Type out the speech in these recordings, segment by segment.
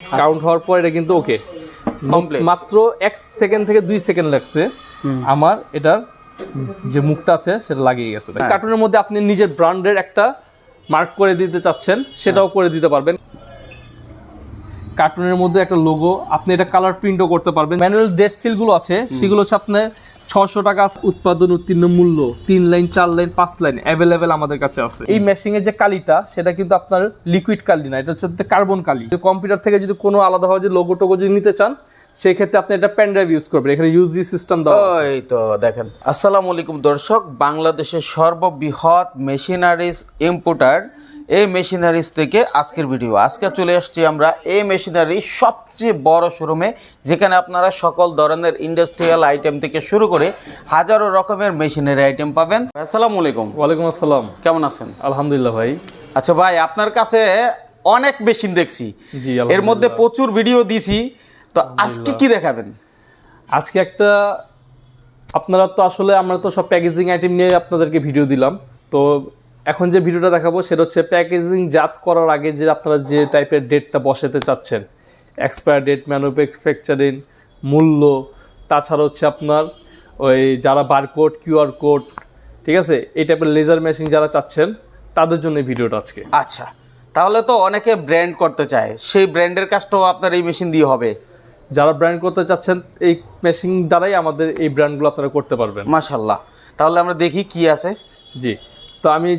Count হওয়ার পর এটা কিন্তু ওকে. মাত্র এক সেকেন্ড থেকে দুই সেকেন্ড লাগছে। আমার এটার যে মুখটা আছে সেটা লাগিয়ে গেছে। হ্যাঁ। কার্টুনের মধ্যে আপনি নিজের ব্র্যান্ডের একটা মার্ক করে দিতে চাচ্ছেন সেটাও হ্যাঁ। করে দিতে পারবেন। কার্টুনের মধ্যে একটা লোগো আপনি এটা কালার প্রিন্টও করতে পারবেন। ম্যানুয়াল ডেট সিলগুলো আছে সেগুলো হচ্ছে আপনার ছশো টাকা উৎপাদন উত্তীর্ণ মূল্য। তিন লাইন, চার লাইন, পাঁচ লাইন অ্যাভেলেবেল আমাদের কাছে আছে। এই মেশিং যে কালিটা, সেটা কিন্তু আপনার লিকুইড কালি না, এটা হচ্ছে কার্বন কালি। কম্পিউটার থেকে যদি কোনো আলাদাভাবে যে লোগো টোগো যদি নিতে চান সেই ক্ষেত্রে আপনি এটা পেন ড্রাইভ ইউজ করবেন। এখানে ইউজবি সিস্টেম দেওয়া এই তো, দেখেন। আসসালামু আলাইকুম দর্শক, বাংলাদেশের সর্ববৃহৎ মেশিনারিজ ইম্পোর্টার এই মেশিনারিজ থেকে আজকের ভিডিও আজকে চলে আসছি আমরা এই মেশিনারি সবচেয়ে বড় শোরুমে যেখানে আপনারা সকল ধরনের ইন্ডাস্ট্রিয়াল আইটেম থেকে শুরু করে হাজারো রকমের মেশিনারি আইটেম পাবেন। আসসালামু আলাইকুম। ওয়ালাইকুম আসসালাম। কেমন আছেন? আলহামদুলিল্লাহ ভাই। আচ্ছা ভাই আপনার কাছে অনেক মেশিন দেখছি। এর মধ্যে প্রচুর ভিডিও দিছি। তো আজকে কি দেখাবেন? আজকে একটা আপনারা তো আসলে আমরা তো সব প্যাকেজিং আইটেম নিয়ে আপনাদেরকে ভিডিও দিলাম। তো এখন যে ভিডিওটা দেখাবো সেটা হচ্ছে প্যাকেজিং জাত করার আগে যে আপনারা যে টাইপের ডেটটা বসাতে চাচ্ছেন। এক্সপায়ার ডেট ম্যানুফ্যাকচারিং মূল্য তাছাড়া হচ্ছে আপনার ওই যারা বারকোড কিউআর কোড ঠিক আছে? এই টাইপের লেজার মেশিন যারা চাচ্ছেন তাদের জন্য ভিডিওটা আজকে। আচ্ছা তাহলে তো অনেকে ব্র্যান্ড করতে চায়। সেই ব্র্যান্ডের কাজটাও আপনার এই মেশিন দিয়ে হবে। যারা ব্র্যান্ড করতে চাচ্ছেন এই মেশিন দ্বারাই আমাদের এই ব্র্যান্ডগুলো আপনারা করতে পারবেন। মাশাল্লাহ তাহলে আমরা দেখি কি আছে। জি। তো আমি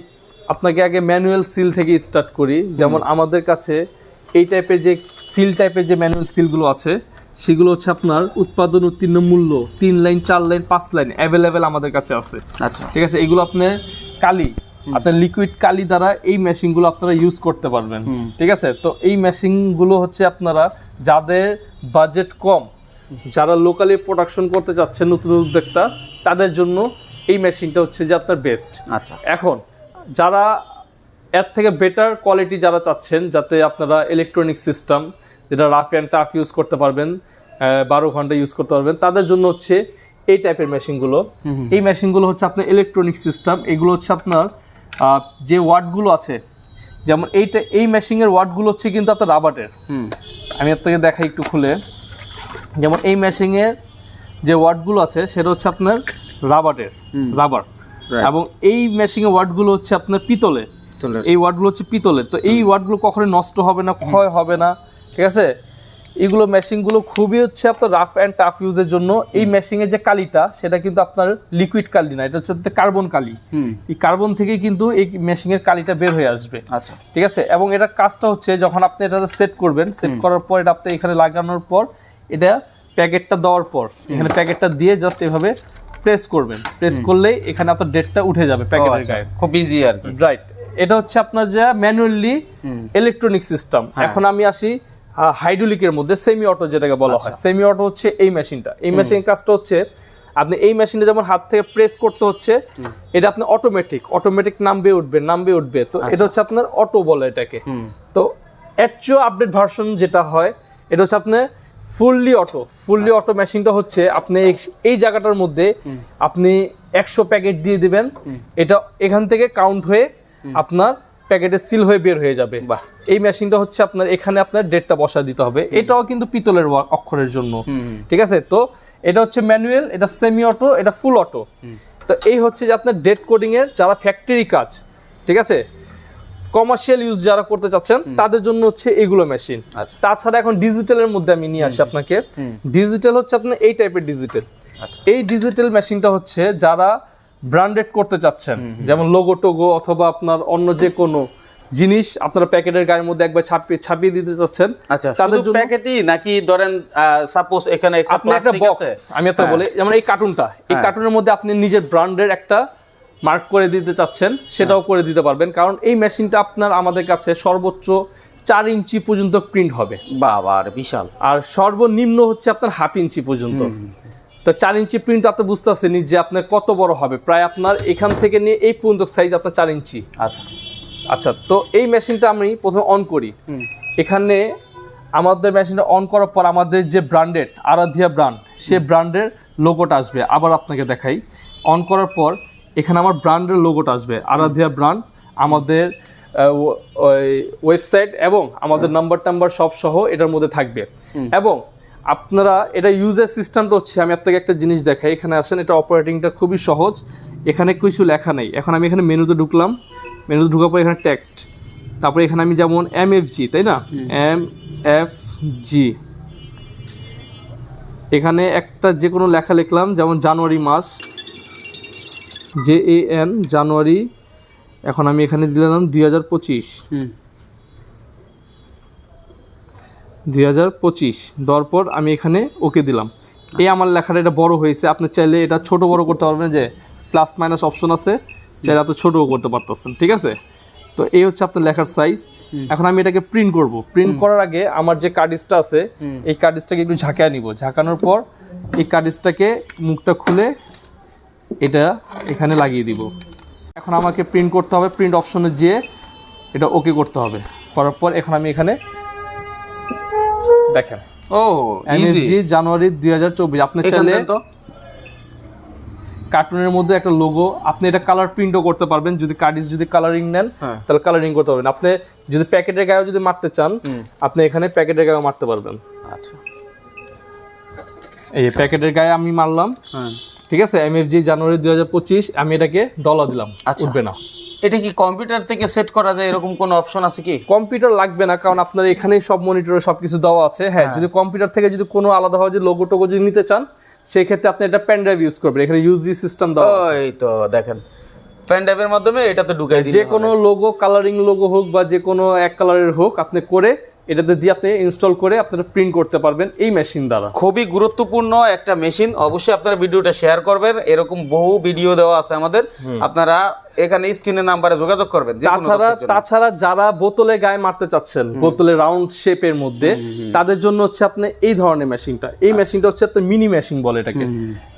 আপনাকে আগে ম্যানুয়াল সিল থেকে স্টার্ট করি। যেমন আমাদের কাছে এই টাইপের যে সিল টাইপের যে ম্যানুয়াল সিলগুলো আছে সেগুলো হচ্ছে আপনার উৎপাদন উত্তীর্ণ মূল্য তিন লাইন চার লাইন পাঁচ লাইন অ্যাভেলেবেল আমাদের কাছে আছে। আচ্ছা। ঠিক আছে? এগুলো আপনার কালি আপনার লিকুইড কালি দ্বারা এই মেশিনগুলো আপনারা ইউজ করতে পারবেন। ঠিক আছে? তো এই মেশিনগুলো হচ্ছে আপনারা যাদের বাজেট কম যারা লোকালি প্রোডাকশন করতে চাচ্ছেন নতুন উদ্যোক্তা তাদের জন্য এই মেশিনটা হচ্ছে যে আপনার বেস্ট আচ্ছা। এখন যারা এর থেকে বেটার কোয়ালিটি যারা চাচ্ছেন যাতে আপনারা ইলেকট্রনিক সিস্টেম যেটা রাফ অ্যান্ড টাফ ইউজ করতে পারবেন বারো ঘণ্টা ইউজ করতে পারবেন তাদের জন্য হচ্ছে এই টাইপের মেশিনগুলো এই মেশিনগুলো হচ্ছে আপনার ইলেকট্রনিক সিস্টেম এগুলো হচ্ছে আপনার যে ওয়ার্ডগুলো আছে যেমন এইটা এই মেশিনের ওয়ার্ডগুলো হচ্ছে কিন্তু আপনার রাবারের আমি থেকে দেখাই একটু খুলে। যেমন এই মেশিনের যে ওয়ার্ডগুলো আছে সেটা হচ্ছে আপনার রাবারের রাবার. এবং এই মেশিনের ওয়ার্ডগুলো হচ্ছে আপনার পিতলে এই ওয়ার্ডগুলো হচ্ছে পিতলের। তো এই ওয়ার্ডগুলো কখনোই নষ্ট হবে না ক্ষয় হবে না ঠিক আছে? এগুলো মেশিনগুলো খুবই হচ্ছে আপনার রাফ অ্যান্ড টাফ ইউজের জন্য। এই মেশিনের যে কালিটা সেটা কিন্তু আপনার লিকুইড কালি না এটা হচ্ছে কার্বন কালি। এই কার্বন থেকে কিন্তু এই মেশিনের কালিটা বের হয়ে আসবে। আচ্ছা। ঠিক আছে? এবং এটার কাজটা হচ্ছে যখন আপনি এটা সেট করবেন সেট করার পর এটা আপনি এখানে লাগানোর পর এটা প্যাকেটটা দেওয়ার পর এখানে প্যাকেটটা দিয়ে জাস্ট এভাবে প্রেস করবেন। প্রেস করলেই এখানে আপনার ডেটটা উঠে যাবে প্যাকেটের আচ্ছা। গায়ে। খুব ইজি আর কি। রাইট এটা হচ্ছে আপনার যে ম্যানুয়ালি ইলেকট্রনিক সিস্টেম। এখন আমি আসি হাইড্রোলিকের মধ্যে সেমি অটো যেটাকে বলা হয়। আচ্ছা। সেমি অটো হচ্ছে এই মেশিনটা এই মেশিন কাজটা হচ্ছে আপনি এই মেশিনটা যেমন হাত থেকে প্রেস করতে হচ্ছে এটা আপনি অটোমেটিক অটোমেটিক নামবে উঠবে নামবে উঠবে। তো এটা হচ্ছে আপনার অটো বলে এটাকে। তো অ্যাকচুয়াল আপডেট ভার্সন যেটা হয় এটা হচ্ছে আপনার ফুললি অটো ফুললি অটো মেশিনটা হচ্ছে আপনি এই- জায়গাটার মধ্যে আপনি একশো প্যাকেট দিয়ে দিবেন। এটা এখান থেকে কাউন্ট হয়ে আপনার প্যাকেটে সিল হয়ে বের হয়ে যাবে। এই মেশিনটা হচ্ছে আপনার এখানে আপনার ডেটটা বসা দিতে হবে। এটাও কিন্তু পিতলের অক্ষরের জন্য। ঠিক আছে? তো এটা হচ্ছে ম্যানুয়াল এটা সেমি অটো এটা ফুল অটো তো এই হচ্ছে যে আপনার ডেট কোডিং এর যারা ফ্যাক্টরি কাজ ঠিক আছে? কমার্শিয়াল ইউজ যারা করতে চাচ্ছেন তাদের জন্য হচ্ছে এগুলো মেশিন আচ্ছা। তাছাড়া এখন ডিজিটালের মধ্যে আমি নিয়ে আসি আপনাকে। ডিজিটাল হচ্ছে আপনার এই টাইপের ডিজিটাল আচ্ছা। এই ডিজিটাল মেশিনটা হচ্ছে যারা ব্র্যান্ডেড করতে চাচ্ছেন যেমন লোগো টোগো অথবা আপনার অন্য যে কোনো জিনিস আপনারা প্যাকেটের গায়ের মধ্যে একবার ছাপিয়ে ছাপিয়ে দিতে চাচ্ছেন আচ্ছা তাদের জন্য- প্যাকেটই নাকি ধরেন সাপোজ এখানে একটা প্লাস্টিক আছে? আমি একটা হ্যাঁ। বলি যেমন এই কার্টুনটা এই হ্যাঁ। কার্টুনের মধ্যে আপনি নিজের ব্র্যান্ডের একটা মার্ক করে দিতে চাচ্ছেন সেটাও করে দিতে পারবেন। কারণ এই মেশিনটা আপনার আমাদের কাছে সর্বোচ্চ চার ইঞ্চি পর্যন্ত প্রিন্ট হবে। বাবা আর বিশাল। আর সর্বনিম্ন হচ্ছে আপনার হাফ ইঞ্চি পর্যন্ত। তো চার ইঞ্চি প্রিন্ট আপনি বুঝতে পারছেন যে আপনার কত বড় হবে। প্রায় আপনার এখান থেকে নিয়ে এই পর্যন্ত সাইজ আপনার চার ইঞ্চি। আচ্ছা। আচ্ছা তো এই মেশিনটা আমি প্রথমে অন করি। এখানে আমাদের মেশিনটা অন করার পর আমাদের যে ব্র্যান্ডেড আরাধিয়া ব্র্যান্ড সে ব্র্যান্ডের লোগোটা আসবে। আবার আপনাকে দেখাই। অন করার পর এখানে আমার ব্র্যান্ডের লোগোটা আসবে আরাধিয়া ব্র্যান্ড আমাদের ওয়েবসাইট এবং আমাদের নাম্বার টাম্বার সব সহ এটার মধ্যে থাকবে। এবং আপনারা এটা ইউজার সিস্টেমটা হচ্ছে আমি আপনাকে একটা জিনিস দেখাই এখানে আসেন এটা অপারেটিংটা খুবই সহজ। এখানে কিছু লেখা নেই। এখন আমি এখানে মেনুতে ঢুকলাম। মেনুতে ঢুকার পর এখানে টেক্সট তারপরে এখানে আমি যেমন এম এফ জি তাই না? এম এফ জি এখানে একটা যে কোনো লেখা লিখলাম যেমন জানুয়ারি মাস জে এ এন জানুয়ারি এখন আমি এখানে দিলাম দুই হাজার পঁচিশ। দুই হাজার পঁচিশ দেওয়ার পর আমি এখানে ওকে দিলাম। এই আমার লেখাটা এটা বড় হয়েছে আপনি চাইলে এটা ছোট বড় করতে পারবেন যে প্লাস মাইনাস অপশন আছে চাইলে আপনি ছোটও করতে পারতেছেন ঠিক আছে? তো এই হচ্ছে আপনার লেখার সাইজ এখন আমি এটাকে প্রিন্ট করব। প্রিন্ট করার আগে আমার যে কার্ডিসটা আছে এই কার্ডিসটাকে একটু ঝাঁকায় নিব। ঝাঁকানোর পর এই কার্ডিসটাকে মুখটা খুলে এটা এখানে লাগিয়ে দিব। এখন আমাকে প্রিন্ট করতে হবে প্রিন্ট অপশনে যেয়ে এটা ওকে করতে হবে। করার পর এখন আমি এখানে দেখেন। ও ইজি এমএসজি জানুয়ারি দুই হাজার চব্বিশ। আপনি চাইলে কার্টুনের মধ্যে একটা লোগো আপনি এটা কালার প্রিন্টও করতে পারবেন। যদি কার্ডিস যদি কালারিং নেন হ্যাঁ। তাহলে কালারিং করতে পারবেন। আপনি যদি প্যাকেটের গায়েও যদি মারতে চান আপনি এখানে প্যাকেটের গায়েও মারতে পারবেন। আচ্ছা। এই প্যাকেটের গায়ে আমি মারলাম। হ্যাঁ। ঠিক আছে? এমএফজি জানুয়ারি দুই হাজার পঁচিশ আমি এটাকে ডলার দিলাম। আচ্ছা। উঠবে না। এটা কি কম্পিউটার থেকে সেট করা যায় এরকম কোনো অপশন আছে কি? কম্পিউটার লাগবে না কারণ আপনার এখানেই সব মনিটরে সবকিছু দেওয়া আছে। হ্যাঁ যদি কম্পিউটার থেকে যদি কোনো আলাদাভাবে যদি লোগো টোগো যদি নিতে চান সেই ক্ষেত্রে আপনি এটা পেন ড্রাইভ ইউজ করবেন। এখানে ইউজবি সিস্টেম দেওয়া। ওই তো দেখেন। পেন ড্রাইভের মাধ্যমে এটাতে ঢুকাই দিন যে কোনো লোগো কালারিং লোগো হোক বা যে কোনো এক কালারের হোক আপনি করে এটাতে দিয়ে আপনি ইনস্টল করে আপনারা প্রিন্ট করতে পারবেন এই মেশিন দ্বারা। খুবই গুরুত্বপূর্ণ একটা মেশিন অবশ্যই আপনারা ভিডিওটা শেয়ার করবেন। এরকম বহু ভিডিও দেওয়া আছে আমাদের। আপনারা এখানে স্ক্রিনের নাম্বারে যোগাযোগ করবেন তাছাড়া তাছাড়া যারা বোতলে গায়ে মারতে চাচ্ছেন বোতলে রাউন্ড শেপের মধ্যে তাদের জন্য হচ্ছে আপনি এই ধরনের মেশিনটা এই মেশিনটা হচ্ছে আপনার মিনি মেশিন বলে এটাকে।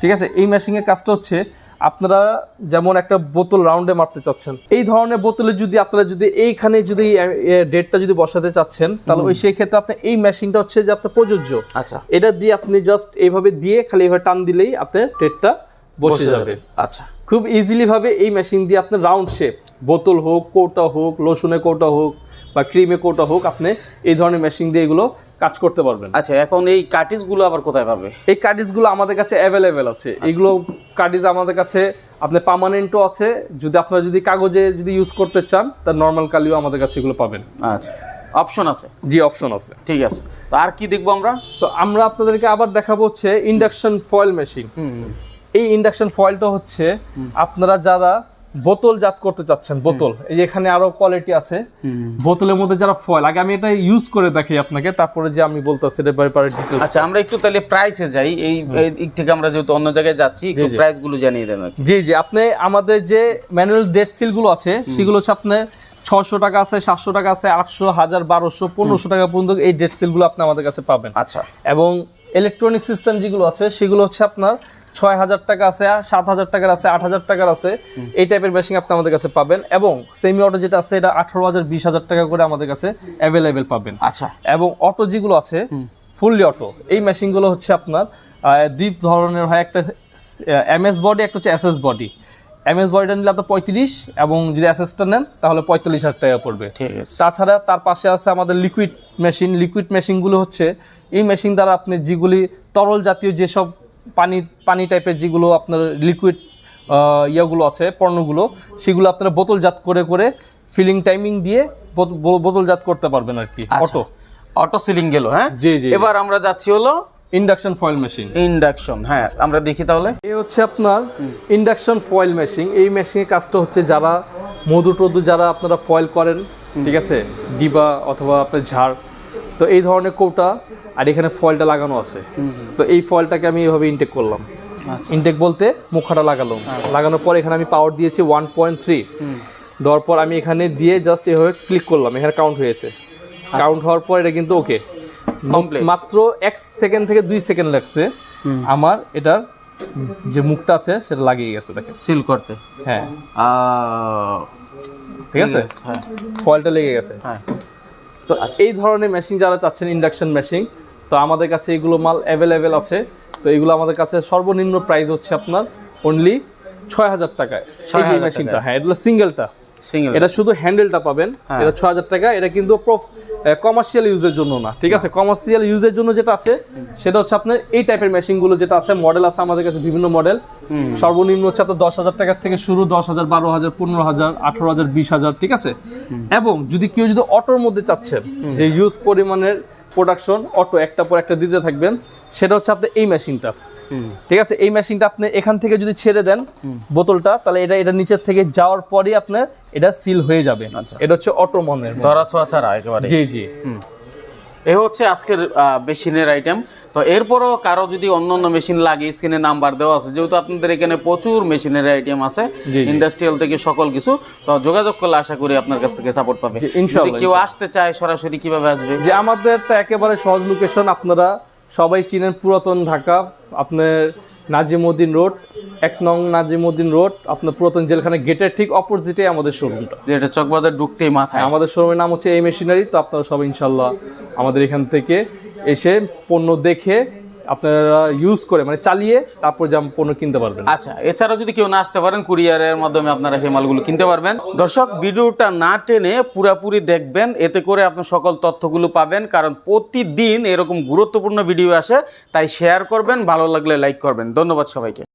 ঠিক আছে? এই মেশিনের কাজটা হচ্ছে আপনারা যেমন একটা বোতল রাউন্ডে মারতে চাচ্ছেন এই ধরনের বোতলে যদি আপনারা যদি এইখানে যদি ডেটটা যদি বসাতে চাচ্ছেন তাহলে ওই সেই ক্ষেত্রে আপনি এই মেশিনটা হচ্ছে যে আপনার প্রযোজ্য। আচ্ছা। এটা দিয়ে আপনি জাস্ট এইভাবে দিয়ে খালি এইভাবে টান দিলেই আপনার ডেটটা বসে যাবে। আচ্ছা। খুব ইজিলি ভাবে এই মেশিন দিয়ে আপনি রাউন্ড শেপ বোতল হোক কৌটা হোক লোশনের কৌটা হোক বা ক্রিমে কৌটা হোক আপনি এই ধরনের মেশিন দিয়ে এগুলো কাজ করতে পারবেন। আচ্ছা এখন এই কাটিসগুলো আবার কোথায় পাবে? এই কার্ডিসগুলো আমাদের কাছে অ্যাভেলেবেল আছে। এগুলো কার্ডিস আমাদের কাছে আপনার পার্মানেন্টও আছে। যদি আপনারা যদি কাগজে যদি ইউজ করতে চান তার নর্মাল কালিও আমাদের কাছে এগুলো পাবেন। আচ্ছা অপশন আছে? জি অপশন আছে। ঠিক আছে। তো আর কি দেখব আমরা? তো আমরা আপনাদেরকে আবার দেখাবো হচ্ছে ইন্ডাকশন ফয়েল মেশিন এই ইন্ডাকশন ফয়েলটা হচ্ছে আপনারা যারা বোতল জাত করতে চাচ্ছেন বোতল। এই যে এখানে আরও কোয়ালিটি আছে। বোতলের মধ্যে যারা ফয়েল আগে আমি এটা ইউজ করে দেখাই আপনাকে তারপরে যে আমি বলতেছি এটার ব্যাপারে ডিটেলস আচ্ছা আমরা একটু তাহলে প্রাইসে যাই। এই দিক থেকে আমরা যেহেতু অন্য জায়গায় যাচ্ছি একটু প্রাইসগুলো জানিয়ে দেন জি জি। আপনি আমাদের যে ম্যানুয়াল ডেট সিলগুলো আছে সেগুলো হচ্ছে আপনার ছশো টাকা আছে সাতশো টাকা আছে আটশো হাজার বারোশো পনেরোশো টাকা পর্যন্ত এই ডেট সিলগুলো আপনি আমাদের কাছে পাবেন। আচ্ছা। এবং ইলেকট্রনিক সিস্টেম যেগুলো আছে সেগুলো হচ্ছে আপনার ছয় হাজার টাকা আছে সাত হাজার টাকার আছে আট হাজার টাকার আছে। এই টাইপের মেশিন আপনি আমাদের কাছে পাবেন এবং সেমি অটো যেটা আছে এটা আঠারো হাজার বিশ হাজার টাকা করে আমাদের কাছে অ্যাভেলেবেল পাবেন। আচ্ছা। এবং অটো যেগুলো আছে ফুললি অটো এই মেশিনগুলো হচ্ছে আপনার দুই ধরনের হয় একটা এমএস বডি একটা হচ্ছে এসএস বডি এমএস বডিটা নিলে আপনার পঁয়ত্রিশ এবং যদি এসএসটা নেন তাহলে পঁয়তাল্লিশ হাজার টাকা পড়বে। ঠিক তাছাড়া তার পাশে আছে আমাদের লিকুইড মেশিন লিকুইড মেশিনগুলো হচ্ছে এই মেশিন দ্বারা আপনি যেগুলি তরল জাতীয় যেসব পানি পানি টাইপের যেগুলো আপনার লিকুইড ইয়েগুলো আছে পণ্যগুলো সেগুলো আপনারা বোতলজাত করে করে ফিলিং টাইমিং দিয়ে বোতলজাত করতে পারবেন আর কি অটো অটো সিলিং গেল হ্যাঁ? জি, জি। এবার আমরা যাচ্ছি হলো ইন্ডাকশন ফয়েল মেশিন ইন্ডাকশন হ্যাঁ আমরা দেখি তাহলে। এই হচ্ছে আপনার ইন্ডাকশন ফয়েল মেশিন এই মেশিনের কাজটা হচ্ছে যারা মধু টধু যারা আপনারা ফয়েল করেন ঠিক আছে? ডিবা অথবা আপনার ঝাড় তো এই ধরনের কৌটা আর এখানে ফয়েলটা লাগানো আছে। তো এই ফয়েলটাকে আমি এইভাবে ইনটেক করলাম। ইনটেক বলতে মুখাটা লাগালো লাগানোর পর এখানে আমি পাওয়ার দিয়েছি ওয়ান পয়েন্ট থ্রি দেওয়ার পর আমি এখানে দিয়ে জাস্ট এভাবে ক্লিক করলাম। এখানে কাউন্ট হয়েছে। কাউন্ট হওয়ার পর এটা কিন্তু ওকে মাত্র এক সেকেন্ড থেকে দুই সেকেন্ড লাগছে। আমার এটার যে মুখটা আছে সেটা লাগিয়ে গেছে দেখেন। সিল করতে। হ্যাঁ। ঠিক আছে? হ্যাঁ। ফয়েলটা লেগে গেছে। হ্যাঁ। তো এই ধরনের মেশিন যারা চাচ্ছেন ইন্ডাকশন মেশিন তো আমাদের কাছে এগুলো মাল অ্যাভেলেবেল আছে। তো এগুলো আমাদের কাছে সর্বনিম্ন প্রাইস হচ্ছে আপনার অনলি ছয় হাজার টাকায়। এই যে 6,000 মেশিনটা হ্যাঁ এগুলো সিঙ্গেলটা সিঙ্গেল এটা শুধু হ্যান্ডেলটা পাবেন। হ্যাঁ। এটা ছ হাজার টাকা এটা কিন্তু কমার্শিয়াল ইউজের জন্য না ঠিক আছে? কমার্শিয়াল ইউজের জন্য যেটা আছে সেটা হচ্ছে আপনার এই টাইপের মেশিনগুলো যেটা আছে মডেল আছে আমাদের কাছে বিভিন্ন মডেল সর্বনিম্ন হচ্ছে আপনার দশ হাজার টাকার থেকে শুরু দশ হাজার বারো হাজার পনেরো হাজার আঠারো হাজার বিশ হাজার ঠিক আছে? এবং যদি কেউ যদি অটোর মধ্যে চাচ্ছেন যে ইউজ পরিমাণের প্রোডাকশন অটো একটা পর একটা দিতে থাকবেন সেটা হচ্ছে আপনার এই মেশিনটা ঠিক আছে এই মেশিনটা আপনি এখান থেকে যদি ছেড়ে দেন বোতলটা তাহলে এটা এটা নিচের থেকে যাওয়ার পরই আপনার এটা সিল হয়ে যাবে। আচ্ছা। এটা হচ্ছে অটো মনের ধরা ছোঁয়া ছাড়া একেবারে। জি জি। এ হচ্ছে আজকের মেশিনের আইটেম তো এরপরও কারও যদি অন্য অন্য মেশিন লাগে স্ক্রিনে নাম্বার দেওয়া আছে যেহেতু আপনাদের এখানে প্রচুর মেশিনের আইটেম আছে। ইন্ডাস্ট্রিয়াল থেকে সকল কিছু তো যোগাযোগ করলে আশা করি আপনার কাছ থেকে সাপোর্ট পাবে। যদি কেউ আসতে চায় সরাসরি কীভাবে আসবে? যে আমাদের তো একেবারে সহজ লোকেশন আপনারা সবাই চিনেন পুরাতন ঢাকা আপনার নাজিমুদ্দিন রোড এক নং নাজিমুদ্দিন রোড আপনার পুরাতন জেলখানা গেটের ঠিক অপোজিটে আমাদের শোরুমটা যেটা চকবাজার ঢুকতেই মাথায়। আমাদের শোরুমের নাম হচ্ছে এই মেশিনারি তো আপনারা সবাই ইনশাল্লাহ আমাদের এখান থেকে এসে পণ্য দেখে আপনারা ইউজ করে মানে চালিয়ে তারপর যে পণ্য কিনতে পারবেন। আচ্ছা এছাড়াও যদি কেউ না আসতে পারেন, কুরিয়ারের মাধ্যমে আপনারা সেই মালগুলো কিনতে পারবেন। দর্শক, ভিডিওটা না টেনে পুরাপুরি দেখবেন, এতে করে আপনার সকল তথ্যগুলো পাবেন, কারণ প্রতিদিন এরকম গুরুত্বপূর্ণ ভিডিও আসে, তাই শেয়ার করবেন, ভালো লাগলে লাইক করবেন। ধন্যবাদ সবাইকে।